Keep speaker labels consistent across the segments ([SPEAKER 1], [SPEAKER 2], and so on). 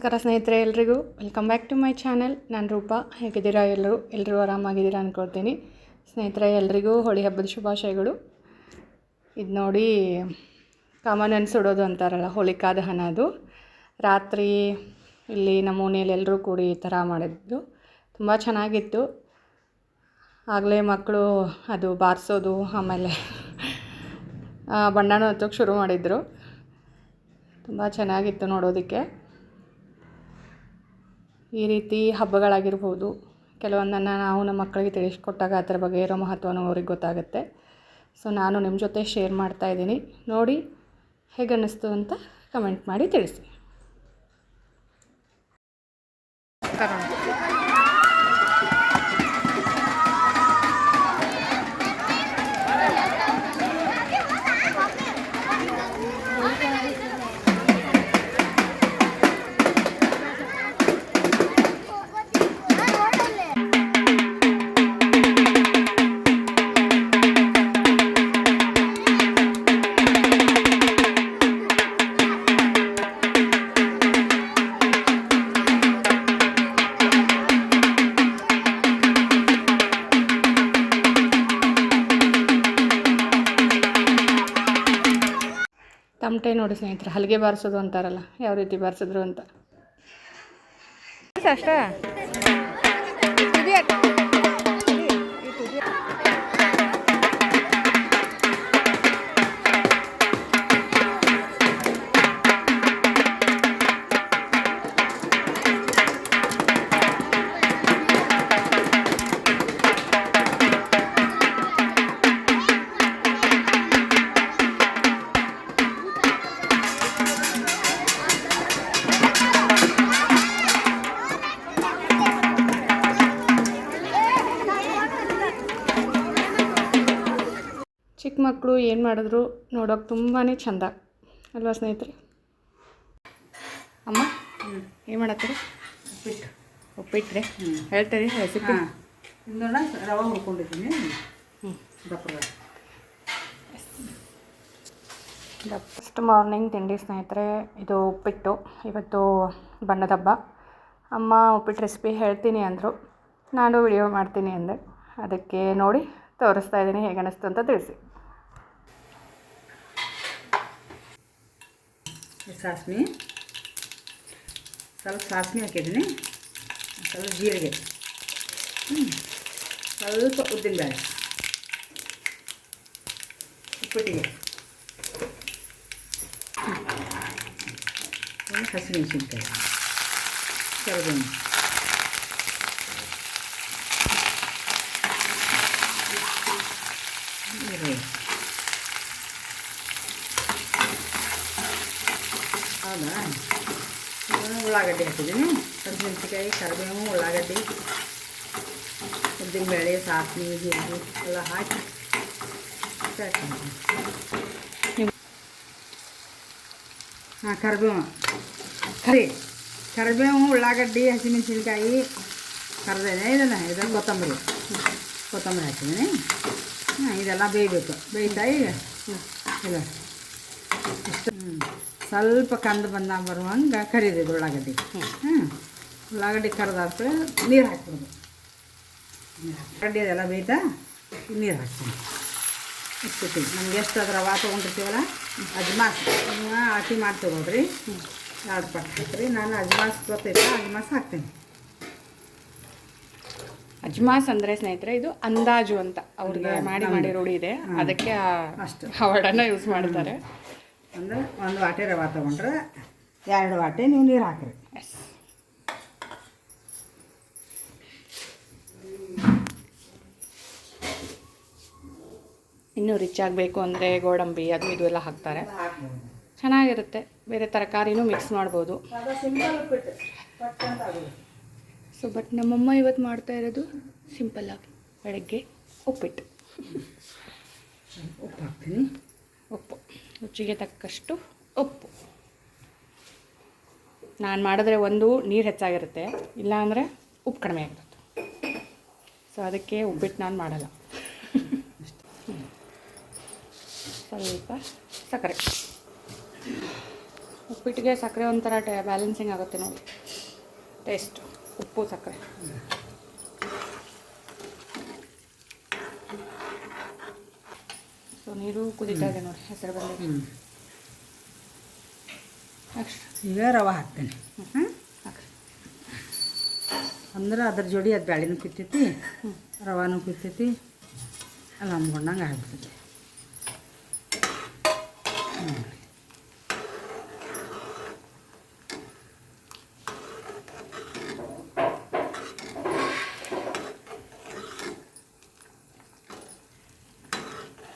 [SPEAKER 1] ನಮಸ್ಕಾರ ಸ್ನೇಹಿತರೆ, ಎಲ್ರಿಗೂ welcome back to my channel. ನಾನು ರೂಪ, ಹೇಗಿದ್ದೀರಾ ಎಲ್ಲರೂ? ಎಲ್ಲರೂ ಆರಾಮಾಗಿದ್ದೀರಾ ಅಂದ್ಕೊಳ್ತೀನಿ ಸ್ನೇಹಿತರೆ, ಎಲ್ರಿಗೂ ಹೋಳಿ ಹಬ್ಬದ ಶುಭಾಶಯಗಳು. ಇದು ನೋಡಿ ಕಾಮನ್ ಸುಡೋದು ಅಂತಾರಲ್ಲ ಹೋಳಿಕಾ ಹಣ ಅದು. ರಾತ್ರಿ ಇಲ್ಲಿ ನಮ್ಮ ಮನೆಯಲ್ಲಿ ಎಲ್ಲರೂ ಕೂಡಿ ಈ ಥರ ಮಾಡಿದ್ದು. ತುಂಬ ಚೆನ್ನಾಗಿತ್ತು. ಆಗಲೇ ಮಕ್ಕಳು ಅದು ಬಾರಿಸೋದು, ಆಮೇಲೆ ಬಣ್ಣನೂ ಹಚ್ಚೋಕೆ ಶುರು ಮಾಡಿದರು. ತುಂಬ ಚೆನ್ನಾಗಿತ್ತು ನೋಡೋದಕ್ಕೆ. ಈ ರೀತಿ ಹಬ್ಬಗಳಾಗಿರ್ಬೋದು. ಕೆಲವೊಂದನ್ನು ನಾವು ನಮ್ಮ ಮಕ್ಕಳಿಗೆ ತಿಳಿಸ್ಕೊಟ್ಟಾಗ ಅದರ ಬಗ್ಗೆ ಇರೋ ಮಹತ್ವನೂ ಅವ್ರಿಗೆ ಗೊತ್ತಾಗುತ್ತೆ. ಸೊ, ನಾನು ನಿಮ್ಮ ಜೊತೆ ಶೇರ್ ಮಾಡ್ತಾ ಇದ್ದೀನಿ. ನೋಡಿ ಹೇಗೆ ಅನ್ನಿಸ್ತು ಅಂತ ಕಮೆಂಟ್ ಮಾಡಿ ತಿಳಿಸಿ. ತಮಟೆ ನೋಡಿ ಸ್ನೇಹಿತರೆ ಹಲಿಗೆ ಬಾರಿಸೋದು ಅಂತಾರಲ್ಲ ಯಾವ ರೀತಿ ಬಾರಿಸಿದ್ರು ಅಂತ. ಅಷ್ಟ? ಚಿಕ್ಕ ಮಕ್ಕಳು ಏನು ಮಾಡಿದ್ರು ನೋಡೋಕೆ ತುಂಬಾ ಚಂದ. ಅಲ್ವಾ ಸ್ನೇಹಿತರೆ? ಅಮ್ಮ ಏನು ಮಾಡತ್ತೀರಿ?
[SPEAKER 2] ಉಪ್ಪಿಟ್ಟು.
[SPEAKER 1] ಉಪ್ಪಿಟ್ಟರೆ ಹೇಳ್ತೀರಿ ರೆಸಿಪಿ
[SPEAKER 2] ಇನ್ನೊಂದ ರವೆ ಹುರ್ಕೊಂಡಿದ್ದೀನಿ.
[SPEAKER 1] ಹ್ಞೂ ಫಸ್ಟ್ ಮಾರ್ನಿಂಗ್ ತಿಂಡಿ ಸ್ನೇಹಿತರೆ ಇದು ಉಪ್ಪಿಟ್ಟು. ಇವತ್ತು ಬಣ್ಣದ ಹಬ್ಬ. ಅಮ್ಮ ಉಪ್ಪಿಟ್ಟು ರೆಸಿಪಿ ಹೇಳ್ತೀನಿ ಅಂದರು. ನಾನು ವಿಡಿಯೋ ಮಾಡ್ತೀನಿ ಅಂದೆ. ಅದಕ್ಕೆ ನೋಡಿ ತೋರಿಸ್ತಾ ಇದ್ದೀನಿ ಹೇಗೆ ಅನ್ನಿಸ್ತು ಅಂತ ತಿಳಿಸಿ.
[SPEAKER 2] ಸಾಸ್ಮಿ. ಸ್ವಲ್ಪ ಸಾಸ್ಮಿ ಹಾಕಿದ್ದೀನಿ. ಸ್ವಲ್ಪ ಜೀರಿಗೆ. ಸ್ವಲ್ಪ ಸ್ವಲ್ಪ ಉದ್ದಿನಬೇಳೆ ಉಪ್ಪಿಟ್ಟಿಗೆ. ಹಸಿಮೆಣಸಿನ್ಕಾಯಿ. ಕರಿಬೇವು ಉಳ್ಳಾಗಡ್ಡಿ ಹಾಕಿದ್ದೀನಿ. ಹಸಿಮೆಣಸಿನ್ಕಾಯಿ ಕರಿಬೇವು, ಉಳ್ಳಾಗಡ್ಡಿ. ಉದ್ದಿನಬೇಳೆ ಸಾಸ್ವಿ, ಜೀರಿಗೆ ಎಲ್ಲ ಹಾಕಿ ಹಾಂ, ಕರಿಬೇವು. ಕರಿ. ಕರಿಬೇವು, ಉಳ್ಳಾಗಡ್ಡಿ, ಹಸಿಮೆಣಸಿನ್ಕಾಯಿ ಕರಿದೇನೆ ಇದನ್ನು ಇದನ್ನು ಕೊತ್ತಂಬರಿ. ಕೊತ್ತಂಬರಿ ಹಾಕಿದ್ದೀನಿ. ಹಾಂ, ಇದೆಲ್ಲ ಬೇಯಬೇಕು. ಬೇಯ್ತಾ ಈಗ? ಇಲ್ಲ ಇಷ್ಟು ಹ್ಞೂ ಸ್ವಲ್ಪ ಕಂದು ಬಂದ ಬರುವಂಗೆ ಕರಿದಿದ್ದು ಉಳ್ಳಾಗಡ್ಡಿ. ಹ್ಞೂ ಉಳ್ಳಾಗಡ್ಡಿ ಕರೆದಾದ ನೀರು ಹಾಕ್ಬಿಡೋದು ಉಳ್ಳಾಗಡ್ಡಿ ಅದೆಲ್ಲ ಬೇಯ್ತಾ ನೀರು ಹಾಕ್ತೀನಿ. ಇಟ್ಬಿಟ್ಟು ನಮ್ಗೆ ಎಷ್ಟು ಅದ್ರ ರವಾ ತೊಗೊಂಡಿರ್ತೀವಲ್ಲ? ಅಜ್ಮಾಸ್. ಹಾಕಿ ಅಳತಿ ಮಾಡಿ ತೊಗೊಳ್ರಿ ಎರಡು ಪಟ್ಟು ಹಾಕ್ರಿ. ನಾನು ಅಜ್ಮಾಸ್ ಗೊತ್ತೈತೆ? ಅಜ್ಮಾಸ್ ಹಾಕ್ತೀನಿ.
[SPEAKER 1] ಅಜ್ಮಾಸ್ ಅಂದರೆ ಸ್ನೇಹಿತರೆ ಇದು ಅಂದಾಜು ಅಂತ. ಅವ್ರಿಗೆ ಮಾಡಿ ಮಾಡಿ ರೂಢಿ ಇದೆ. ಅದಕ್ಕೆ
[SPEAKER 2] ಅಷ್ಟು.
[SPEAKER 1] ಆ ವರ್ಡನ್ನು ಯೂಸ್ ಮಾಡ್ತಾರೆ
[SPEAKER 2] ಅಂದರೆ ಒಂದು ವಾಟೆ ರವೆ ತೊಗೊಂಡ್ರೆ ಎರಡು ವಾಟೆ ನೀವು ನೀರು ಹಾಕ್ರಿ.
[SPEAKER 1] ಎಸ್ ಇನ್ನೂ ರಿಚ್ ಆಗಬೇಕು ಅಂದರೆ ಗೋಡಂಬಿ ಅದು ಇದು ಎಲ್ಲ ಹಾಕ್ತಾರೆ. ಚೆನ್ನಾಗಿರುತ್ತೆ. ಬೇರೆ ತರಕಾರಿನೂ ಮಿಕ್ಸ್ ಮಾಡ್ಬೋದು. ಸೊ ಬಟ್ ನಮ್ಮಮ್ಮ ಇವತ್ತು ಮಾಡ್ತಾ ಇರೋದು ಸಿಂಪಲ್ಲಾಗಿ ಬೆಳಗ್ಗೆ ಉಪ್ಪಿಟ್ಟು.
[SPEAKER 2] ಉಪ್ಪು ಹಾಕ್ತೀನಿ.
[SPEAKER 1] ಉಪ್ಪು. ರುಚಿಗೆ ತಕ್ಕಷ್ಟು ಉಪ್ಪು. ನಾನು ಮಾಡಿದ್ರೆ ಒಂದು ನೀರು ಹೆಚ್ಚಾಗಿರುತ್ತೆ ಇಲ್ಲಾಂದರೆ ಉಪ್ಪು ಕಡಿಮೆ ಆಗಿರುತ್ತೆ ಸೊ ಅದಕ್ಕೆ ಉಪ್ಪಿಟ್ಟು ನಾನು ಮಾಡಲ್ಲ. ಸ್ವಲ್ಪ ಸಕ್ಕರೆ. ಉಪ್ಪಿಟ್ಟಿಗೆ ಸಕ್ಕರೆ ಒಂಥರ ಟೇ ಬ್ಯಾಲೆನ್ಸಿಂಗ್ ಆಗುತ್ತೆ ನೋಡಿ. ಟೇಸ್ಟು ಉಪ್ಪು, ಸಕ್ಕರೆ. ನೀರು ಕುದೀತಾ ಇದೆ ನೋಡಿ ಹೆಸರು ಬಂದಿದೆ.
[SPEAKER 2] ಹ್ಞೂ ಈಗ ರವೆ ಹಾಕ್ತೇನೆ. ಹ್ಞೂ ಅಂದ್ರೆ ಅದ್ರ ಜೋಡಿ ಅದು ಬ್ಯಾಳಿನೂ ಕುತ್ತೈತಿ ರವಾನು ಕುತ್ತೈತಿ ಅಲ್ಲಿ ಅಂದ್ಕೊಂಡಂಗೆ ಆಗ್ಬಿಡ್ತೈತಿ.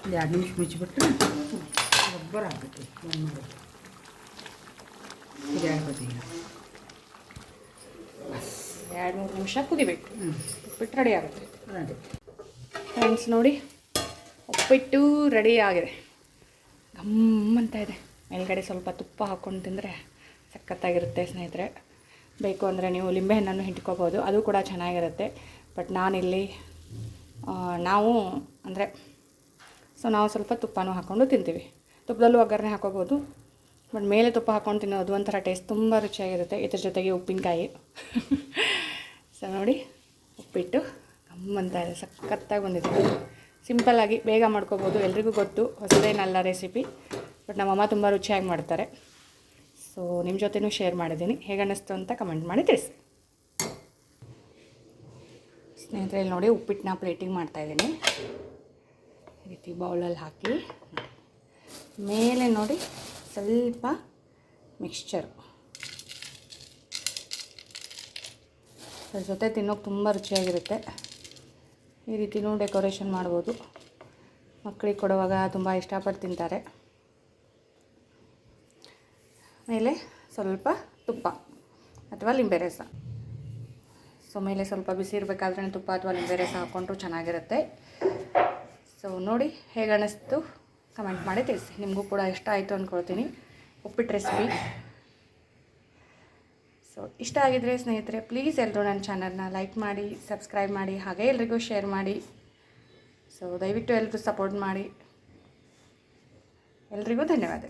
[SPEAKER 2] ಒಂದು ಎರಡು ನಿಮಿಷ ಮುಚ್ಚಿಬಿಟ್ರೆ ಗೊಬ್ಬರ ಆಗುತ್ತೆ ಒಂದು ಮಾಡೋದು? ಇದು ಆಗ್ಬೋದು
[SPEAKER 1] ಎರಡು ಮೂರು ನಿಮಿಷ ಕುದಿಬೇಕು.
[SPEAKER 2] ಹ್ಞೂ
[SPEAKER 1] ಉಪ್ಪಿಟ್ಟು ರೆಡಿ ಆಗುತ್ತೆ.
[SPEAKER 2] ರೆಡಿ
[SPEAKER 1] ಫ್ರೆಂಡ್ಸ್ ನೋಡಿ ಉಪ್ಪಿಟ್ಟು ರೆಡಿ ಆಗಿದೆ. ಅಂತ ಇದೆ. ಮೇಲ್ಗಡೆ ಸ್ವಲ್ಪ ತುಪ್ಪ ಹಾಕ್ಕೊಂಡು ತಿಂದರೆ ಸಖತ್ತಾಗಿರುತ್ತೆ ಸ್ನೇಹಿತರೆ. ಬೇಕು ಅಂದರೆ ನೀವು ಲಿಂಬೆಹಣ್ಣನ್ನು ಹಿಂಟ್ಕೋಬೋದು ಅದು ಕೂಡ ಚೆನ್ನಾಗಿರುತ್ತೆ. ಬಟ್ ನಾನಿಲ್ಲಿ ನಾವು ಅಂದರೆ ಸೊ ನಾವು ಸ್ವಲ್ಪ ತುಪ್ಪನೂ ಹಾಕ್ಕೊಂಡು ತಿಂತೀವಿ. ತುಪ್ಪದಲ್ಲೂ ಒಗ್ಗರಣೆ ಹಾಕೋಬೋದು. ಬಟ್ ಮೇಲೆ ತುಪ್ಪ ಹಾಕ್ಕೊಂಡು ತಿನ್ನೋದು ಒಂಥರ ಟೇಸ್ಟ್ ತುಂಬ ರುಚಿಯಾಗಿರುತ್ತೆ. ಇದ್ರ ಜೊತೆಗೆ ಉಪ್ಪಿನಕಾಯಿ. ಸೊ ನೋಡಿ. ಉಪ್ಪಿಟ್ಟು ಗಮ್ಮಂತ ಇದೆ. ಸಖತ್ತಾಗಿ ಬಂದಿದೆ. ಸಿಂಪಲ್ಲಾಗಿ ಬೇಗ ಮಾಡ್ಕೋಬೋದು. ಎಲ್ರಿಗೂ ಗೊತ್ತು. ಹೊಸದೇನಲ್ಲ ರೆಸಿಪಿ ಬಟ್ ನಮ್ಮಮ್ಮ ತುಂಬ ರುಚಿಯಾಗಿ ಮಾಡ್ತಾರೆ. ಸೊ ನಿಮ್ಮ ಜೊತೆನೂ ಶೇರ್ ಮಾಡಿದ್ದೀನಿ. ಹೇಗೆ ಅನ್ನಿಸ್ತು ಅಂತ ಕಮೆಂಟ್ ಮಾಡಿ ತಿಳಿಸಿ. ಸ್ನೇಹಿತರೆ, ಇಲ್ಲಿ ನೋಡಿ ಉಪ್ಪಿಟ್ಟನ್ನ ಪ್ಲೇಟಿಂಗ್ ಮಾಡ್ತಾಯಿದ್ದೀನಿ ಈ ರೀತಿ ಬೌಲಲ್ಲಿ ಹಾಕಿ. ಮೇಲೆ ನೋಡಿ ಸ್ವಲ್ಪ ಮಿಕ್ಸ್ಚರು ಅದ್ರ ಜೊತೆ ತಿನ್ನೋಕೆ ತುಂಬ ರುಚಿಯಾಗಿರುತ್ತೆ. ಈ ರೀತಿನೂ ಡೆಕೋರೇಷನ್ ಮಾಡ್ಬೋದು. ಮಕ್ಕಳಿಗೆ ಕೊಡುವಾಗ ತುಂಬ ಇಷ್ಟಪಟ್ಟು ತಿಂತಾರೆ. ಮೇಲೆ ಸ್ವಲ್ಪ ತುಪ್ಪ ಅಥವಾ ಲಿಂಬೆ ರಸ. ಸೊ, ಮೇಲೆ ಸ್ವಲ್ಪ ಬಿಸಿ ಇರಬೇಕಾದ್ರೆ ತುಪ್ಪ ಅಥವಾ ಲಿಂಬೆ ರಸ ಹಾಕ್ಕೊಂಡ್ರು ಚೆನ್ನಾಗಿರುತ್ತೆ. ಸೊ ನೋಡಿ ಹೇಗೆ ಅನ್ನಿಸ್ತು ಕಮೆಂಟ್ ಮಾಡಿ ತಿಳಿಸಿ. ನಿಮಗೂ ಕೂಡ ಇಷ್ಟ ಆಯಿತು ಅಂದ್ಕೊಳ್ತೀನಿ ಉಪ್ಪಿಟ್ಟು ರೆಸಿಪಿ ಸೊ ಇಷ್ಟ ಆಗಿದ್ರೆ ಸ್ನೇಹಿತರೆ ಪ್ಲೀಸ್ ಎಲ್ಲರೂ ನನ್ನ ಚಾನಲ್ನ ಲೈಕ್ ಮಾಡಿ ಸಬ್ಸ್ಕ್ರೈಬ್ ಮಾಡಿ, ಹಾಗೆ ಎಲ್ರಿಗೂ ಶೇರ್ ಮಾಡಿ. ಸೊ ದಯವಿಟ್ಟು ಎಲ್ಲರೂ ಸಪೋರ್ಟ್ ಮಾಡಿ. ಎಲ್ರಿಗೂ ಧನ್ಯವಾದ